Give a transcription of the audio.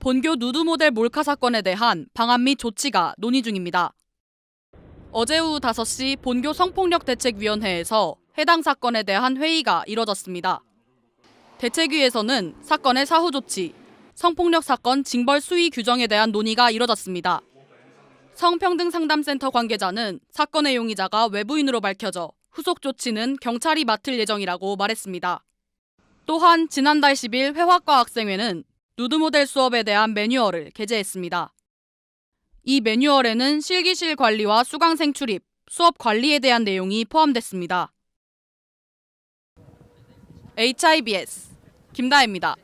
본교 누드 모델 몰카 사건에 대한 방안 및 조치가 논의 중입니다. 어제 오후 5시 본교 성폭력 대책위원회에서 해당 사건에 대한 회의가 이뤄졌습니다. 대책위에서는 사건의 사후 조치, 성폭력 사건 징벌 수위 규정에 대한 논의가 이뤄졌습니다. 성평등 상담센터 관계자는 사건의 용의자가 외부인으로 밝혀져 후속 조치는 경찰이 맡을 예정이라고 말했습니다. 또한 지난달 10일 회화과 학생회는 누드 모델 수업에 대한 매뉴얼을 게재했습니다. 이 매뉴얼에는 실기실 관리와 수강생 출입, 수업 관리에 대한 내용이 포함됐습니다. HIBS 김다혜입니다.